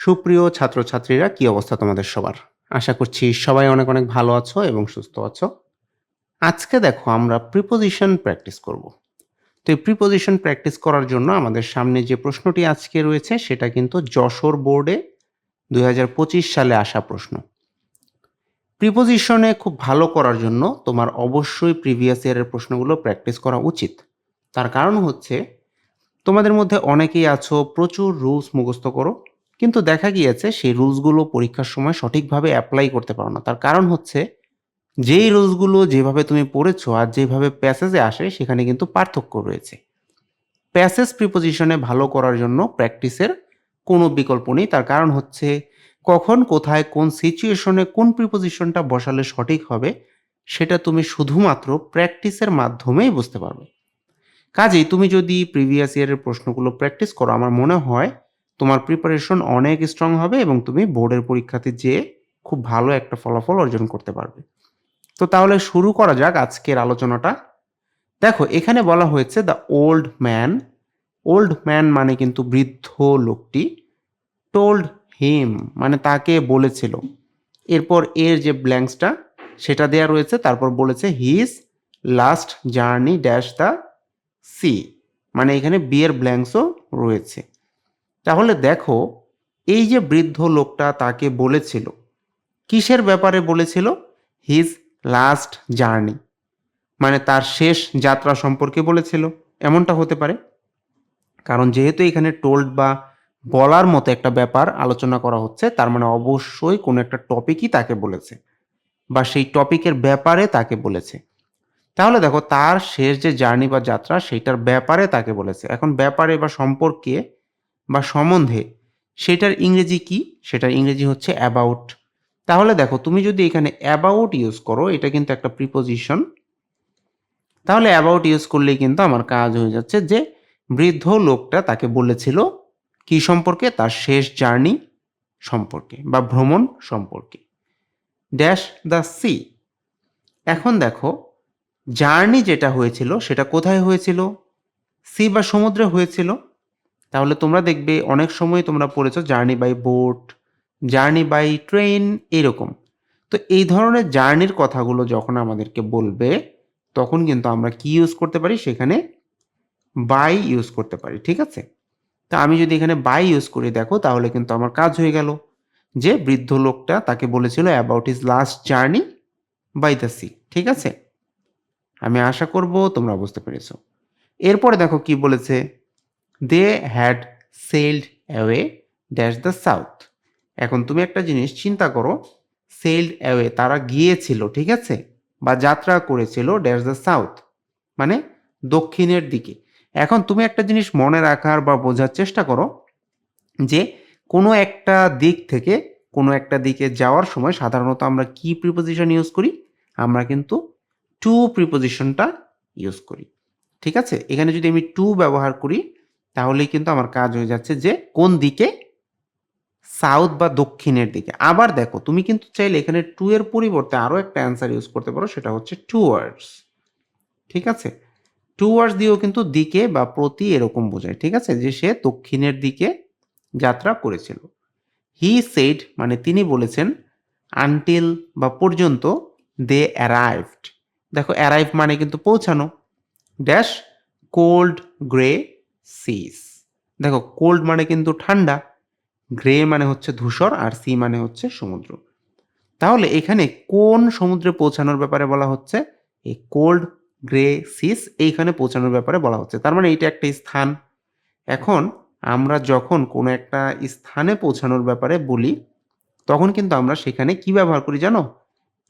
সুপ্রিয় ছাত্রছাত্রীরা, কি অবস্থা তোমাদের সবার? আশা করছি সবাই অনেক অনেক ভালো আছো এবং সুস্থ আছো। আজকে দেখো আমরা প্রিপোজিশন প্র্যাকটিস করব। তো এই প্রিপোজিশন প্র্যাকটিস করার জন্য আমাদের সামনে যে প্রশ্নটি আজকে রয়েছে, সেটা কিন্তু যশোর বোর্ডে দু হাজার পঁচিশ সালে আসা প্রশ্ন। প্রিপোজিশনে খুব ভালো করার জন্য তোমার অবশ্যই প্রিভিয়াস ইয়ারের প্রশ্নগুলো প্র্যাকটিস করা উচিত। তার কারণ হচ্ছে, তোমাদের মধ্যে অনেকেই আছো, প্রচুর রুলস মুখস্থ করো। কিন্তু দেখা গিয়েছে সেই রুলসগুলো পরীক্ষার সময় সঠিকভাবে অ্যাপ্লাই করতে পারো না। তার কারণ হচ্ছে, যেই রুলসগুলো যেভাবে তুমি পড়েছো আর যেভাবে প্যাসেজে আসে, সেখানে কিন্তু পার্থক্য রয়েছে। প্যাসেজ প্রিপোজিশনে ভালো করার জন্য প্র্যাকটিসের কোনো বিকল্প নেই। তার কারণ হচ্ছে, কখন, কোথায়, কোন সিচুয়েশনে কোন প্রিপোজিশনটা বসালে সঠিক হবে, সেটা তুমি শুধুমাত্র প্র্যাকটিসের মাধ্যমেই বুঝতে পারবে। কাজেই তুমি যদি প্রিভিয়াস ইয়ারের প্রশ্নগুলো প্র্যাকটিস করো, আমার মনে হয় তোমার প্রিপারেশন অনেক স্ট্রং হবে এবং তুমি বোর্ডের পরীক্ষাতে যেয়ে খুব ভালো একটা ফলাফল অর্জন করতে পারবে। তো তাহলে শুরু করা যাক আজকের আলোচনাটা। দেখো, এখানে বলা হয়েছে the old man old man মানে কিন্তু বৃদ্ধ লোকটি টোল্ড হিম মানে তাকে বলেছিল। এরপর এর যে ব্ল্যাঙ্কসটা সেটা দেয়া রয়েছে, তারপর বলেছে his last journey dash the sea মানে এখানে বিয়ের ব্ল্যাঙ্কসও রয়েছে। তাহলে দেখো, এই যে বৃদ্ধ লোকটা তাকে বলেছিল, কিসের ব্যাপারে বলেছিল? হিজ লাস্ট জার্নি মানে তার শেষ যাত্রা সম্পর্কে বলেছিল। এমনটা হতে পারে। কারণ যেহেতু এখানে টোল্ড বা বলার মতো একটা ব্যাপার আলোচনা করা হচ্ছে, তার মানে অবশ্যই কোনো একটা টপিকই তাকে বলেছে, বা সেই টপিকের ব্যাপারে তাকে বলেছে। তাহলে দেখো, তার শেষ যে জার্নি বা যাত্রা, সেইটার ব্যাপারে তাকে বলেছে। এখন ব্যাপারে বা সম্পর্কে বা সম্বন্ধে, সেটার ইংরেজি কি? সেটার ইংরেজি হচ্ছে অ্যাবাউট তাহলে দেখো, তুমি যদি এখানে অ্যাবাউট ইউজ করো, এটা কিন্তু একটা প্রিপোজিশন তাহলে অ্যাবাউট ইউজ করলেই কিন্তু আমার কাজ হয়ে যাচ্ছে যে, বৃদ্ধ লোকটা তাকে বলেছিল কি সম্পর্কে? তার শেষ জার্নি সম্পর্কে বা ভ্রমণ সম্পর্কে। ড্যাশ দ্য সি এখন দেখো জার্নি যেটা হয়েছিল, সেটা কোথায় হয়েছিল? সি বা সমুদ্রে হয়েছিল? তাহলে তোমরা দেখবে অনেক সময় তোমরা পড়েছো journey by boat, journey by train এরকম। তো এই ধরনের জার্নির কথাগুলো যখন আমাদেরকে বলবে, তখন কিন্তু আমরা কি ইউজ করতে পারি? সেখানে বাই ইউজ করতে পারি, ঠিক আছে? তা আমি যদি এখানে বাই ইউজ করি, দেখো, তাহলে কিন্তু আমার কাজ হয়ে গেল। যে বৃদ্ধ লোকটা তাকে বলেছিল about is last journey by the sea ঠিক আছে? আমি আশা করব তোমরা বুঝতে পেরেছ। এরপরে দেখো কি বলেছে? They had sailed away dash the south এখন তুমি একটা জিনিস চিন্তা করো সেলড অ্যাওয়ে তারা গিয়েছিল, ঠিক আছে? বা যাত্রা করেছিল ড্যাশ দ্য সাউথ মানে দক্ষিণের দিকে। এখন তুমি একটা জিনিস মনে রাখার বা বোঝার চেষ্টা করো, যে কোনো একটা দিক থেকে, কোনো একটা দিকে যাওয়ার সময় সাধারণত আমরা কি প্রিপোজিশন ইউজ করি? আমরা কিন্তু টু প্রিপোজিশনটা ইউজ করি। ঠিক আছে? এখানে যদি আমি টু ব্যবহার করি তাহলেই কিন্তু আমার কাজ হয়ে যাচ্ছে যে কোন দিকে? সাউথ বা দক্ষিণের দিকে। আবার দেখো, তুমি কিন্তু চাইলে এখানে টু এর পরিবর্তে আরও একটা অ্যান্সার ইউজ করতে পারো, সেটা হচ্ছে টু ওয়ার্ডস ঠিক আছে? টু ওয়ার্ডস দিয়েও কিন্তু দিকে বা প্রতি এরকম বোঝায়। ঠিক আছে? যে সে দক্ষিণের দিকে যাত্রা করেছিল। হি সেড মানে তিনি বলেছেন আনটিল বা পর্যন্ত দে অ্যারাইভড দেখো অ্যারাইভ মানে কিন্তু পৌঁছানো। ড্যাশ কোল্ড গ্রে সিস দেখো কোল্ড মানে কিন্তু ঠান্ডা গ্রে মানে হচ্ছে ধূসর, আর সি মানে হচ্ছে সমুদ্র। তাহলে এখানে কোন সমুদ্রে পৌঁছানোর ব্যাপারে বলা হচ্ছে? এই কোল্ড গ্রে সিস এইখানে পৌঁছানোর ব্যাপারে বলা হচ্ছে। তার মানে এটা একটা স্থান। এখন আমরা যখন কোনো একটা স্থানে পৌঁছানোর ব্যাপারে বলি, তখন কিন্তু আমরা সেখানে কি ব্যবহার করি জানো?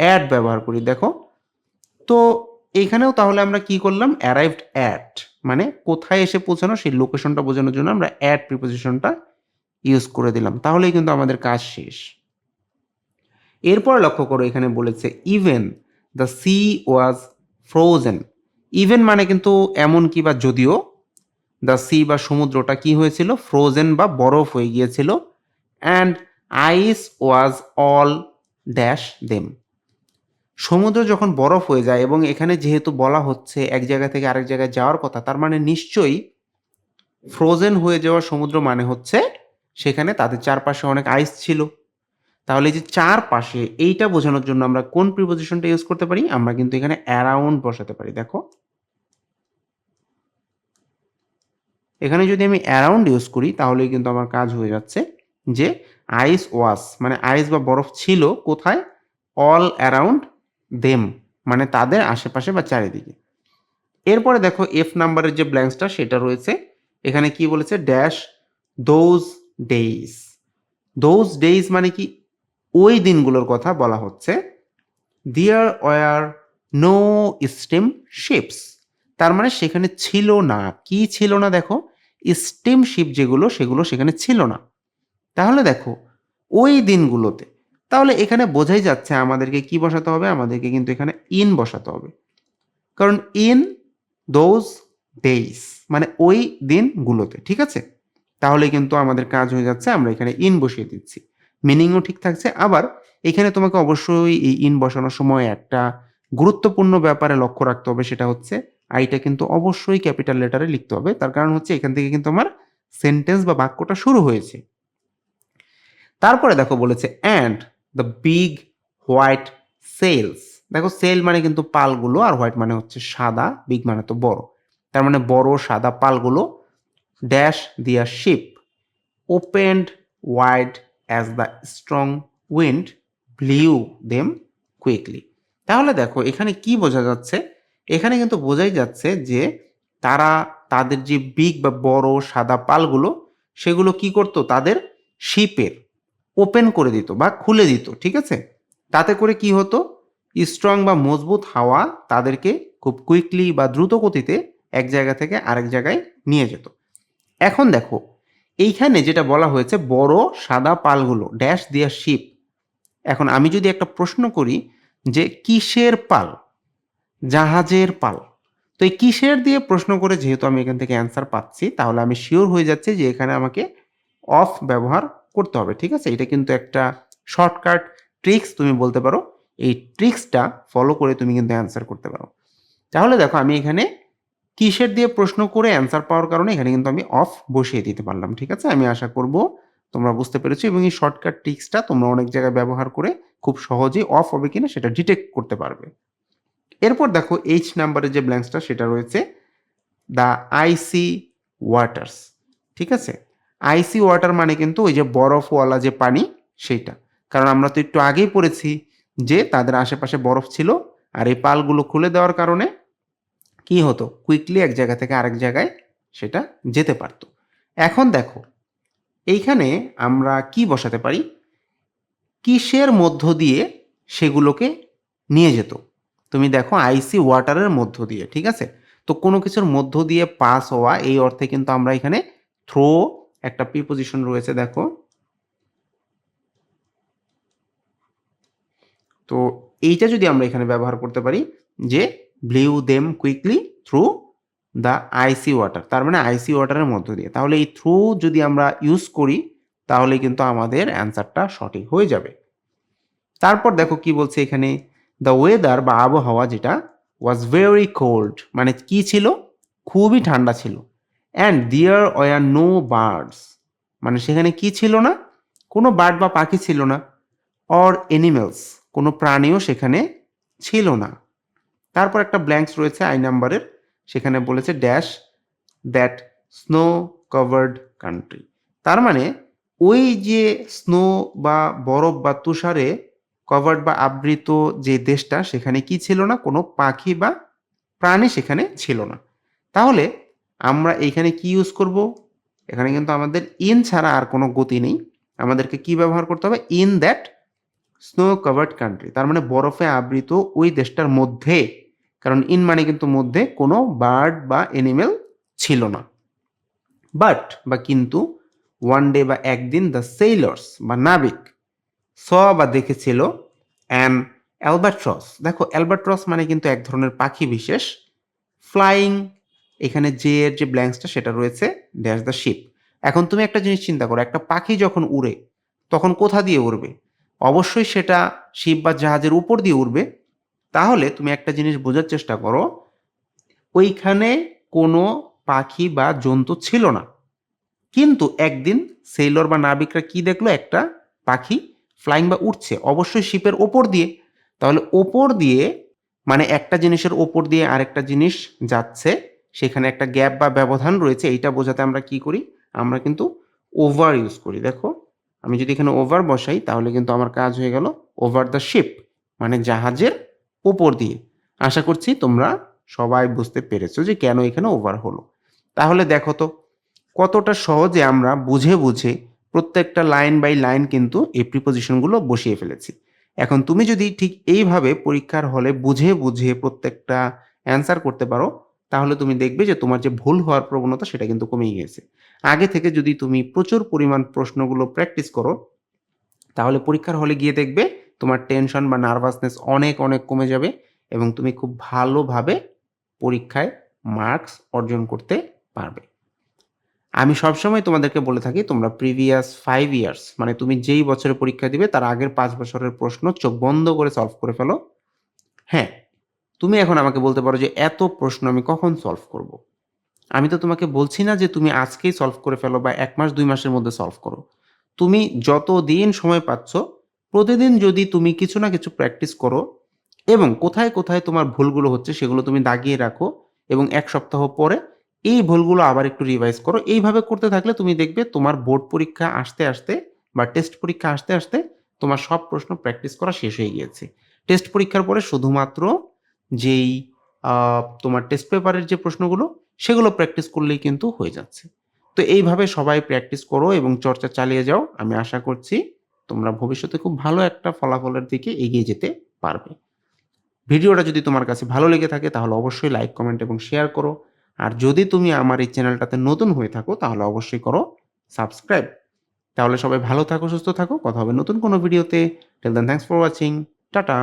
অ্যাড ব্যবহার করি। দেখো, তো এখানেও তাহলে আমরা কি করলাম? অ্যারাইভড অ্যাট মানে কোথায় এসে পৌঁছানো, সেই লোকেশনটা বোঝানোর জন্য আমরা অ্যাড প্রিপোজিশনটা ইউজ করে দিলাম। তাহলেই কিন্তু আমাদের কাজ শেষ। এরপর লক্ষ্য করো, এখানে বলেছে even the sea was frozen even মানে কিন্তু এমন কি বা যদিও দ্য সি বা সমুদ্রটা কি হয়েছিল? ফ্রোজেন বা বরফ হয়ে গিয়েছিল। And ice was all dash them সমুদ্র যখন বরফ হয়ে যায় এবং এখানে যেহেতু বলা হচ্ছে এক জায়গা থেকে আরেক জায়গায় যাওয়ার কথা, তার মানে নিশ্চয়ই ফ্রোজেন হয়ে যাওয়া সমুদ্র মানে হচ্ছে সেখানে তাদের চারপাশে অনেক আইস ছিল। তাহলে এই যে চারপাশে এইটা বোঝানোর জন্য আমরা কোন প্রিপোজিশনটা ইউজ করতে পারি? আমরা কিন্তু এখানে অ্যারাউন্ড বসাতে পারি। দেখো। এখানে যদি আমি অ্যারাউন্ড ইউজ করি তাহলে কিন্তু আমার কাজ হয়ে যাচ্ছে যে আইস ওয়াস মানে আইস বা বরফ ছিল কোথায়? অল অ্যারাউন্ড দেম মানে তাদের আশেপাশে বা চারিদিকে। এরপরে দেখো এফ নাম্বারের যে ব্ল্যাঙ্কসটা সেটা রয়েছে। এখানে কি বলেছে? Dash those days those days মানে কি? ওই দিনগুলোর কথা বলা হচ্ছে। দিয়ার ওয়ার নো স্টিম শিপস তার মানে সেখানে ছিল না। কি ছিল না দেখো? স্টিম শিপ যেগুলো, সেগুলো সেখানে ছিল না। তাহলে দেখো, ওই দিনগুলোতে তাহলে এখানে বোঝাই যাচ্ছে আমাদেরকে কি বসাতে হবে? আমাদেরকে কিন্তু এখানে ইন বসাতে হবে। কারণ ইন দোজ ডেইস মানে ওই দিনগুলোতে, ঠিক আছে? তাহলে কিন্তু আমাদের কাজ হয়ে যাচ্ছে, আমরা এখানে ইন বসিয়ে দিচ্ছি। মিনিংও ঠিক থাকছে। আবার এখানে তোমাকে অবশ্যই এই ইন বসানোর সময় একটা গুরুত্বপূর্ণ ব্যাপারে লক্ষ্য রাখতে হবে, সেটা হচ্ছে আইটা কিন্তু অবশ্যই ক্যাপিটাল লেটারে লিখতে হবে। তার কারণ হচ্ছে এখান থেকে কিন্তু আমার সেন্টেন্স বা বাক্যটা শুরু হয়েছে। তারপরে দেখো বলেছে and the big white sails দেখো সেল মানে কিন্তু পালগুলো আর হোয়াইট মানে হচ্ছে সাদা বিগ মানে তো বড়। তার মানে বড় সাদা পালগুলো dash the ship opened wide as the strong wind blew them quickly তাহলে দেখো, এখানে কি বোঝা যাচ্ছে? এখানে কিন্তু বোঝাই যাচ্ছে যে তারা, তাদের যে বিগ বা বড় সাদা পালগুলো, সেগুলো কি করতো? তাদের শিপের ওপেন করে দিত বা খুলে দিত, ঠিক আছে? তাতে করে কি হতো? স্ট্রং বা মজবুত হাওয়া তাদেরকে খুব কুইকলি বা দ্রুত গতিতে এক জায়গা থেকে আরেক জায়গায় নিয়ে যেত। এখন দেখো, এইখানে যেটা বলা হয়েছে, বড় সাদা পালগুলো ড্যাশ দিয়া শিপ এখন আমি যদি একটা প্রশ্ন করি যে কিসের পাল? জাহাজের পাল। তো এই কিসের দিয়ে প্রশ্ন করে যেহেতু আমি এখান থেকে অ্যান্সার পাচ্ছি, তাহলে আমি শিওর হয়ে যাচ্ছি যে এখানে আমাকে অফ ব্যবহার করতে হবে, ঠিক আছে? এটা কিন্তু একটা শর্টকাট ট্রিক্স তুমি বলতে পারো। এই ট্রিক্সটা ফলো করে তুমি কিন্তু অ্যান্সার করতে পারো। তাহলে দেখো, আমি এখানে কিসের দিয়ে প্রশ্ন করে অ্যান্সার পাওয়ার কারণে এখানে কিন্তু আমি অফ বসিয়ে দিতে পারলাম, ঠিক আছে? আমি আশা করব তোমরা বুঝতে পেরেছ এবং এই শর্টকাট ট্রিক্সটা তোমরা অনেক জায়গায় ব্যবহার করে খুব সহজেই অফ হবে কিনা সেটা ডিটেক্ট করতে পারবে। এরপর দেখো এইচ নাম্বারের যে ব্ল্যাঙ্কসটা সেটা রয়েছে দ্য আইসি ওয়াটার্স ঠিক আছে? আইসি ওয়াটার মানে কিন্তু ওই যে বরফওয়ালা যে পানি, সেইটা। কারণ আমরা তো একটু আগেই পড়েছি যে তাদের আশেপাশে বরফ ছিল আর এই পালগুলো খুলে দেওয়ার কারণে কি হতো? কুইকলি এক জায়গা থেকে আরেক জায়গায় সেটা যেতে পারতো। এখন দেখো, এইখানে আমরা কি বসাতে পারি? কিসের মধ্য দিয়ে সেগুলোকে নিয়ে যেত? তুমি দেখো আইসি ওয়াটারের মধ্য দিয়ে, ঠিক আছে? তো কোনো কিছুর মধ্য দিয়ে পাস হওয়া এই অর্থে কিন্তু আমরা এখানে থ্রো একটা প্রিপোজিশন রয়েছে, দেখো। তো এইটা যদি আমরা এখানে ব্যবহার করতে পারি, যে blew them quickly through the icy water তার মানে আইসি ওয়াটারের মধ্য দিয়ে। তাহলে এই থ্রু যদি আমরা ইউজ করি, তাহলে কিন্তু আমাদের অ্যান্সারটা সঠিক হয়ে যাবে। তারপর দেখো কি বলছে এখানে দ্য ওয়েদার বা আবহাওয়া যেটা ওয়াজ ভেরি কোল্ড মানে কি ছিল? খুবই ঠান্ডা ছিল। অ্যান্ড দিয়ার ওয়ার নো বার্ডস মানে সেখানে কি ছিল না? কোনো বার্ড বা পাখি ছিল না। অর এনিমেলস কোনো প্রাণীও সেখানে ছিল না। তারপর একটা ব্ল্যাঙ্কস রয়েছে আই নাম্বারের সেখানে বলেছে dash that snow covered country তার মানে ওই যে স্নো বা বরফ বা তুষারে কভার্ড বা আবৃত যে দেশটা, সেখানে কি ছিল না? কোনো পাখি বা প্রাণী সেখানে ছিল না। তাহলে আমরা এইখানে কি ইউজ করব? এখানে কিন্তু আমাদের ইন ছাড়া আর কোনো গতি নেই। আমাদেরকে কি ব্যবহার করতে হবে? In that snow covered country তার মানে বরফে আবৃত ওই দেশটার মধ্যে। কারণ ইন মানে কিন্তু মধ্যে কোনো বার্ড বা এনিমেল ছিল না। বাট বা কিন্তু ওয়ান ডে বা একদিন দ্য সেইলর্স বা নাবিক স বা দেখেছিল অ্যান অ্যালবাট্রস দেখো অ্যালবাট্রস মানে কিন্তু এক ধরনের পাখি বিশেষ। ফ্লাইং এখানে যে এর যে ব্ল্যাঙ্কসটা সেটা রয়েছে ড্যাশ দ্য শিপ এখন তুমি একটা জিনিস চিন্তা করো, একটা পাখি যখন উড়ে, তখন কোথা দিয়ে উড়বে? অবশ্যই সেটা শিপ বা জাহাজের উপর দিয়ে উড়বে। তাহলে তুমি একটা জিনিস বোঝার চেষ্টা করো, ওইখানে কোনো পাখি বা জন্তু ছিল না। কিন্তু একদিন সেইলর বা নাবিকরা কি দেখল? একটা পাখি ফ্লাইং বা উঠছে অবশ্যই শিপের ওপর দিয়ে। তাহলে ওপর দিয়ে মানে একটা জিনিসের ওপর দিয়ে আরেকটা জিনিস যাচ্ছে সেখানে একটা গ্যাপ বা ব্যবধান রয়েছে, এইটা বোঝাতে আমরা কি করি? আমরা কিন্তু ওভার ইউজ করি। দেখো, আমি যদি এখানে ওভার বসাই, তাহলে কিন্তু আমার কাজ হয়ে গেল ওভার দ্য শিপ মানে জাহাজের ওপর দিয়ে। আশা করছি তোমরা সবাই বুঝতে পেরেছ যে কেন এখানে ওভার হলো। তাহলে দেখো তো, কতটা সহজে আমরা বুঝে বুঝে প্রত্যেকটা লাইন বাই লাইন কিন্তু এই প্রিপোজিশনগুলো বসিয়ে ফেলেছি। এখন তুমি যদি ঠিক এইভাবে পরীক্ষার হলে বুঝে বুঝে প্রত্যেকটা অ্যান্সার করতে পারো তাহলে তুমি দেখবে যে তোমার যে ভুল হওয়ার প্রবণতা সেটা কিন্তু কমে গিয়েছে আগে থেকে যদি তুমি প্রচুর পরিমাণ প্রশ্নগুলো প্র্যাকটিস করো, তাহলে পরীক্ষার হলে গিয়ে দেখবে তোমার টেনশন বা নার্ভাসনেস অনেক অনেক কমে যাবে এবং তুমি খুব ভালোভাবে পরীক্ষায় মার্কস অর্জন করতে পারবে। আমি সবসময় তোমাদেরকে বলে থাকি, তোমরা প্রিভিয়াস ফাইভ ইয়ার্স মানে তুমি যেই বছরে পরীক্ষা দিবে, তার আগের পাঁচ বছরের প্রশ্ন চোখ বন্ধ করে সলভ করে ফেলো। হ্যাঁ তুমি এখন আমাকে বলতে পারো যে এত প্রশ্ন আমি কখন সলভ করব। আমি তো তোমাকে বলছি না যে তুমি আজকেই সলভ করে ফেলো বা এক মাস, দুই মাসের মধ্যে সলভ করো তুমি যত দিন সময় পাচ্ছ, প্রতিদিন যদি তুমি কিছু না কিছু প্র্যাকটিস করো এবং কোথায় কোথায় তোমার ভুলগুলো হচ্ছে সেগুলো তুমি দাগিয়ে রাখো এবং এক সপ্তাহ পরে এই ভুলগুলো আবার একটু রিভাইজ করো, এইভাবে করতে থাকলে তুমি দেখবে তোমার বোর্ড পরীক্ষা আসতে আসতে বা টেস্ট পরীক্ষা আসতে আসতে তোমার সব প্রশ্ন প্র্যাকটিস করা শেষ হয়ে গিয়েছে টেস্ট পরীক্ষার পরে শুধুমাত্র যেই তোমার টেস্ট পেপারের যে প্রশ্নগুলো, সেগুলো প্র্যাকটিস করলেই কিন্তু হয়ে যাচ্ছে। তো এইভাবে সবাই প্র্যাকটিস করো এবং চর্চা চালিয়ে যাও। আমি আশা করছি তোমরা ভবিষ্যতে খুব ভালো একটা ফলাফলের দিকে এগিয়ে যেতে পারবে। ভিডিওটা যদি তোমার কাছে ভালো লেগে থাকে, তাহলে অবশ্যই লাইক কমেন্ট এবং শেয়ার করো। আর যদি তুমি আমার এই চ্যানেলটাতে নতুন হয়ে থাকো, তাহলে অবশ্যই করো সাবস্ক্রাইব তাহলে সবাই ভালো থাকো, সুস্থ থাকো। কথা হবে নতুন কোনো ভিডিওতে till then thanks for watching tata.